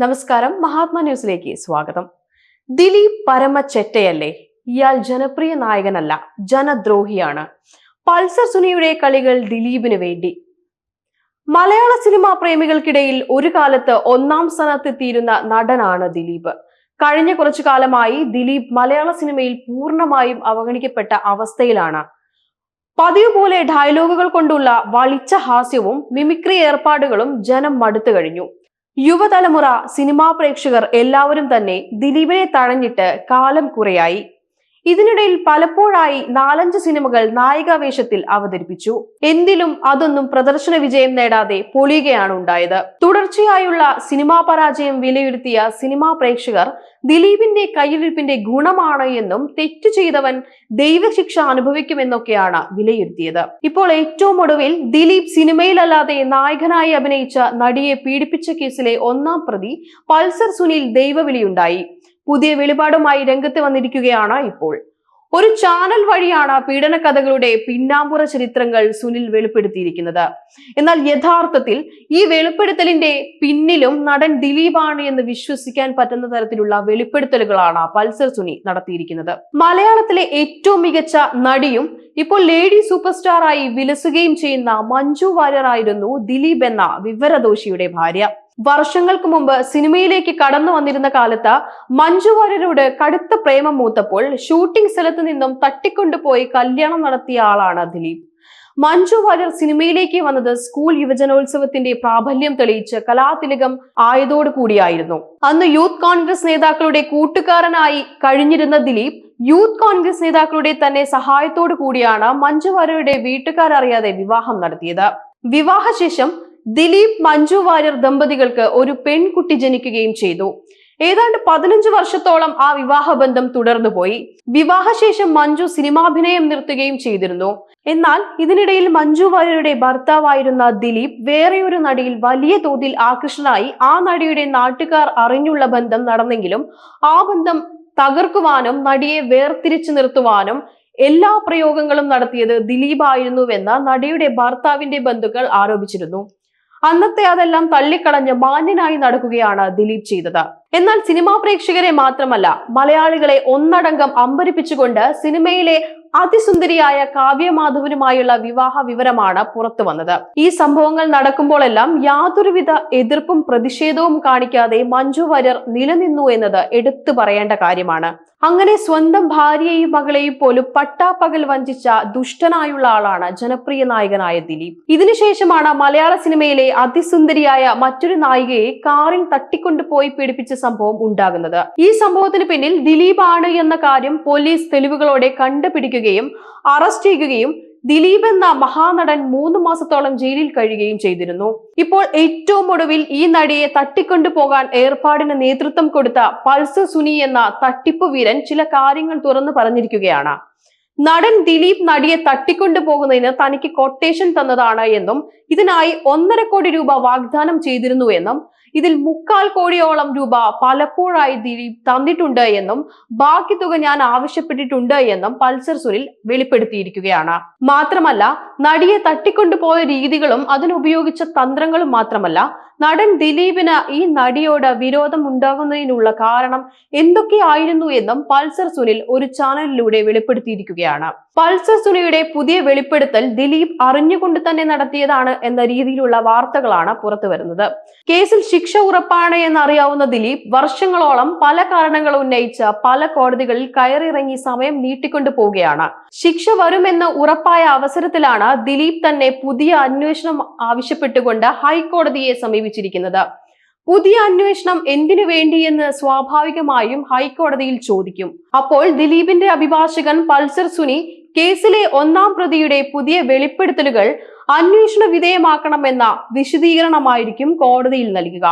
നമസ്കാരം. മഹാത്മാ ന്യൂസിലേക്ക് സ്വാഗതം. ദിലീപ് പരമ ചെറ്റയല്ലേ ഇയാൾ ജനപ്രിയ നായകനല്ല ജനദ്രോഹിയാണ്. പൾസർ സുനിയുടെ കളികൾ ദിലീപിന് വേണ്ടി. മലയാള സിനിമാ പ്രേമികൾക്കിടയിൽ ഒരു കാലത്ത് ഒന്നാം സ്ഥാനത്തെത്തിയിരുന്ന നടനാണ് ദിലീപ്. കഴിഞ്ഞ കുറച്ചു കാലമായി ദിലീപ് മലയാള സിനിമയിൽ പൂർണമായും അവഗണിക്കപ്പെട്ട അവസ്ഥയിലാണ്. പതിവ് പോലെ ഡയലോഗുകൾ കൊണ്ടുള്ള വളിച്ച ഹാസ്യവും മിമിക്രി ഏർപ്പാടുകളും ജനം മടുത്തു കഴിഞ്ഞു. യുവതലമുറ സിനിമാ പ്രേക്ഷകർ എല്ലാവരും തന്നെ ദിലീപിനെ തഴഞ്ഞിട്ട് കാലം കുറയായി. ഇതിനിടയിൽ പലപ്പോഴായി നാലഞ്ച് സിനിമകൾ നായികാവേഷത്തിൽ അവതരിപ്പിച്ചു. എന്തിലും അതൊന്നും പ്രദർശന വിജയം നേടാതെ പൊളിയുകയാണ് ഉണ്ടായത്. തുടർച്ചയായുള്ള സിനിമാ പരാജയം വിലയിരുത്തിയ സിനിമാ പ്രേക്ഷകർ ദിലീപിന്റെ കയ്യിരിപ്പിന്റെ ഗുണമാണ് എന്നും തെറ്റു ചെയ്തവൻ ദൈവശിക്ഷ അനുഭവിക്കുമെന്നൊക്കെയാണ് വിലയിരുത്തിയത്. ഇപ്പോൾ ഏറ്റവും ഒടുവിൽ ദിലീപ് സിനിമയിലല്ലാതെ നായകനായി അഭിനയിച്ച നടിയെ പീഡിപ്പിച്ച കേസിലെ ഒന്നാം പ്രതി പൾസർ സുനിൽ ദൈവവിളിയുണ്ടായി. പുതിയ വെളിപാടുമായി രംഗത്ത് വന്നിരിക്കുകയാണ് ഇപ്പോൾ. ഒരു ചാനൽ വഴിയാണ് പീഡന കഥകളുടെ പിന്നാമ്പുറ ചരിത്രങ്ങൾ സുനിൽ വെളിപ്പെടുത്തിയിരിക്കുന്നത്. എന്നാൽ യഥാർത്ഥത്തിൽ ഈ വെളിപ്പെടുത്തലിന്റെ പിന്നിലും നടൻ ദിലീപാണ് എന്ന് വിശ്വസിക്കാൻ പറ്റുന്ന തരത്തിലുള്ള വെളിപ്പെടുത്തലുകളാണ് പൾസർ സുനി നടത്തിയിരിക്കുന്നത്. മലയാളത്തിലെ ഏറ്റവും മികച്ച നടിയും ഇപ്പോൾ ലേഡി സൂപ്പർ സ്റ്റാറായി വിലസുകയും ചെയ്യുന്ന മഞ്ജു വാര്യറായിരുന്നു ദിലീപ് എന്ന വിവരദോഷിയുടെ ഭാര്യ. വർഷങ്ങൾക്ക് മുമ്പ് സിനിമയിലേക്ക് കടന്നു വന്നിരുന്ന കാലത്ത് മഞ്ജു വാര്യരോട് കടുത്ത പ്രേമം മൂത്തപ്പോൾ ഷൂട്ടിംഗ് സ്ഥലത്ത് നിന്നും തട്ടിക്കൊണ്ടുപോയി കല്യാണം നടത്തിയ ആളാണ് ദിലീപ്. മഞ്ജു വാര്യർ സിനിമയിലേക്ക് വന്നത് സ്കൂൾ യുവജനോത്സവത്തിന്റെ പ്രാബല്യം തെളിയിച്ച് കലാതിലകം ആയതോടു കൂടിയായിരുന്നു. അന്ന് യൂത്ത് കോൺഗ്രസ് നേതാക്കളുടെ കൂട്ടുകാരനായി കഴിഞ്ഞിരുന്ന ദിലീപ് യൂത്ത് കോൺഗ്രസ് നേതാക്കളുടെ തന്നെ സഹായത്തോടു കൂടിയാണ് മഞ്ജു വാര്യരുടെ വീട്ടുകാരറിയാതെ വിവാഹം നടത്തിയത്. വിവാഹശേഷം ദിലീപ് മഞ്ജു വാര്യർ ദമ്പതികൾക്ക് ഒരു പെൺകുട്ടി ജനിക്കുകയും ചെയ്തു. ഏതാണ്ട് പതിനഞ്ച് വർഷത്തോളം ആ വിവാഹബന്ധം തുടർന്നുപോയി. വിവാഹശേഷം മഞ്ജു സിനിമാഭിനയം നിർത്തുകയും ചെയ്തിരുന്നു. എന്നാൽ ഇതിനിടയിൽ മഞ്ജു വാര്യരുടെ ഭർത്താവായിരുന്ന ദിലീപ് വേറെയൊരു നടിയിൽ വലിയ തോതിൽ ആകൃഷ്ടനായി ആ നടിയുടെ നാട്ടുകാർ അറിഞ്ഞുള്ള ബന്ധം നടന്നെങ്കിലും ആ ബന്ധം തകർക്കുവാനും നടിയെ വേർതിരിച്ചു നിർത്തുവാനും എല്ലാ പ്രയോഗങ്ങളും നടത്തിയത് ദിലീപായിരുന്നുവെന്ന് നടിയുടെ ഭർത്താവിന്റെ ബന്ധുക്കൾ ആരോപിച്ചിരുന്നു. അന്നത്തെ അതെല്ലാം തള്ളിക്കളഞ്ഞ് മാന്യനായി നടക്കുകയാണ് ദിലീപ് ചെയ്തത്. എന്നാൽ സിനിമാ പ്രേക്ഷകരെ മാത്രമല്ല മലയാളികളെ ഒന്നടങ്കം അമ്പരിപ്പിച്ചുകൊണ്ട് സിനിമയിലെ അതിസുന്ദരിയായ കാവ്യമാധവനുമായുള്ള വിവാഹ വിവരമാണ് പുറത്തു വന്നത്. ഈ സംഭവങ്ങൾ നടക്കുമ്പോഴെല്ലാം യാതൊരുവിധ എതിർപ്പും പ്രതിഷേധവും കാണിക്കാതെ മഞ്ജു വാര്യർ നിലനിന്നു എന്നത് എടുത്തു പറയേണ്ട കാര്യമാണ്. അങ്ങനെ സ്വന്തം ഭാര്യയെയും മകളെയും പോലും പട്ടാപ്പകൽ വഞ്ചിച്ച ദുഷ്ടനായുള്ള ആളാണ് ജനപ്രിയ നായകനായ ദിലീപ്. ഇതിനുശേഷമാണ് മലയാള സിനിമയിലെ അതിസുന്ദരിയായ മറ്റൊരു നായികയെ കാറിൽ തട്ടിക്കൊണ്ടുപോയി പീഡിപ്പിച്ച സംഭവം ഉണ്ടാകുന്നത്. ഈ സംഭവത്തിന് പിന്നിൽ ദിലീപ് ആണ് എന്ന കാര്യം പോലീസ് തെളിവുകളോടെ കണ്ടുപിടിക്കുകയും അറസ്റ്റ് ചെയ്യുകയും ദിലീപ് എന്ന മഹാനടൻ മൂന്ന് മാസത്തോളം ജയിലിൽ കഴിയുകയും ചെയ്തിരുന്നു. ഇപ്പോൾ ഏറ്റവും ഒടുവിൽ ഈ നടിയെ തട്ടിക്കൊണ്ടുപോകാൻ ഏർപ്പാടിന് നേതൃത്വം കൊടുത്ത പൾസ് സുനി എന്ന തട്ടിപ്പ് വീരൻ ചില കാര്യങ്ങൾ തുറന്നു പറഞ്ഞിരിക്കുകയാണ്. നടൻ ദിലീപ് നടിയെ തട്ടിക്കൊണ്ടുപോകുന്നതിന് തനിക്ക് കൊട്ടേഷൻ തന്നതാണ് എന്നും ഇതിനായി ഒന്നര കോടി രൂപ വാഗ്ദാനം ചെയ്തിരുന്നു എന്നും ഇതിൽ മുക്കാൽ കോടിയോളം രൂപ പലപ്പോഴായി തന്നിട്ടുണ്ട് എന്നും ബാക്കി തുക ഞാൻ ആവശ്യപ്പെട്ടിട്ടുണ്ട് എന്നും പൾസർ സുനിൽ വെളിപ്പെടുത്തിയിരിക്കുകയാണ്. മാത്രമല്ല നടിയെ തട്ടിക്കൊണ്ടുപോയ രീതികളും അതിനുപയോഗിച്ച തന്ത്രങ്ങളും മാത്രമല്ല നടൻ ദിലീപിന് ഈ നടിയോട് വിരോധം ഉണ്ടാകുന്നതിനുള്ള കാരണം എന്തൊക്കെയായിരുന്നു എന്നും പൾസർ സുനിൽ ഒരു ചാനലിലൂടെ വെളിപ്പെടുത്തിയിരിക്കുകയാണ്. പൾസർ സുനിയുടെ പുതിയ വെളിപ്പെടുത്തൽ ദിലീപ് അറിഞ്ഞുകൊണ്ട് തന്നെ നടത്തിയതാണ് എന്ന രീതിയിലുള്ള വാർത്തകളാണ് പുറത്തു വരുന്നത് കേസിൽ ശിക്ഷ ഉറപ്പാണ് എന്നറിയാവുന്ന ദിലീപ് വർഷങ്ങളോളം പല കാരണങ്ങൾ ഉന്നയിച്ച് പല കോടതികളിൽ കയറിയിറങ്ങി സമയം നീട്ടിക്കൊണ്ടു പോവുകയാണ്. ശിക്ഷ വരുമെന്ന് ഉറപ്പായ അവസരത്തിലാണ് ദിലീപ് തന്നെ പുതിയ അന്വേഷണം ആവശ്യപ്പെട്ടുകൊണ്ട് ഹൈക്കോടതിയെ സമീപിച്ചിരിക്കുന്നത്. പുതിയ അന്വേഷണം എന്തിനു വേണ്ടിയെന്ന് സ്വാഭാവികമായും ഹൈക്കോടതിയിൽ ചോദിക്കും. അപ്പോൾ ദിലീപിന്റെ അഭിഭാഷകൻ പൾസർ സുനി കേസിലെ ഒന്നാം പ്രതിയുടെ പുതിയ വെളിപ്പെടുത്തലുകൾ അന്വേഷണ വിധേയമാക്കണമെന്ന വിശദീകരണമായിരിക്കും കോടതിയിൽ നൽകുക.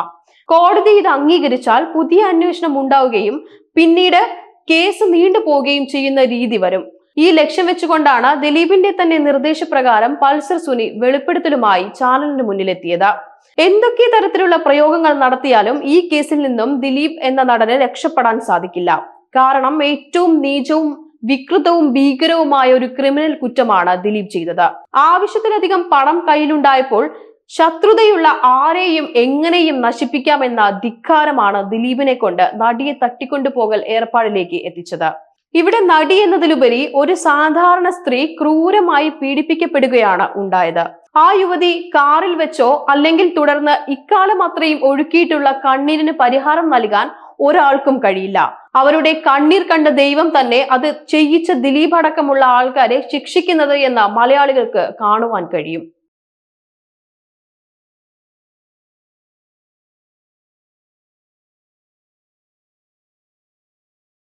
കോടതി ഇത് അംഗീകരിച്ചാൽ പുതിയ അന്വേഷണം ഉണ്ടാവുകയും പിന്നീട് കേസ് നീണ്ടുപോവുകയും ചെയ്യുന്ന രീതി വരും. ഈ ലക്ഷ്യം വെച്ചുകൊണ്ടാണ് ദിലീപിന്റെ തന്നെ നിർദ്ദേശപ്രകാരം പൾസർ സുനി വെളിപ്പെടുത്തലുമായി ചാനലിന് മുന്നിലെത്തിയത്. എന്തൊക്കെ തരത്തിലുള്ള പ്രയോഗങ്ങൾ നടത്തിയാലും ഈ കേസിൽ നിന്നും ദിലീപ് എന്ന നടന് രക്ഷപ്പെടാൻ സാധിക്കില്ല. കാരണം ഏറ്റവും നീചവും വികൃതവും ഭീകരവുമായ ഒരു ക്രിമിനൽ കുറ്റമാണ് ദിലീപ് ചെയ്തത്. ആവശ്യത്തിലധികം പണം കയ്യിലുണ്ടായപ്പോൾ ശത്രുതയുള്ള ആരെയും എങ്ങനെയും നശിപ്പിക്കാമെന്ന ധിക്കാരമാണ് ദിലീപിനെ കൊണ്ട് നടിയെ തട്ടിക്കൊണ്ടുപോകൽ ഏർപ്പാടിലേക്ക് എത്തിച്ചത്. ഇവിടെ നടി എന്നതിലുപരി ഒരു സാധാരണ സ്ത്രീ ക്രൂരമായി പീഡിപ്പിക്കപ്പെടുകയാണ് ഉണ്ടായത്. ആ യുവതി കാറിൽ വെച്ചോ അല്ലെങ്കിൽ തുടർന്ന് ഇക്കാലം അത്രയും ഒഴുക്കിയിട്ടുള്ള കണ്ണീരിന് പരിഹാരം നൽകാൻ ഒരാൾക്കും കഴിയില്ല. അവരുടെ കണ്ണീർ കണ്ട ദൈവം തന്നെ അത് ചെയ്യിച്ച ദിലീപ് അടക്കമുള്ള ആൾക്കാരെ ശിക്ഷിക്കുന്നത് എന്ന് മലയാളികൾക്ക് കാണുവാൻ കഴിയും.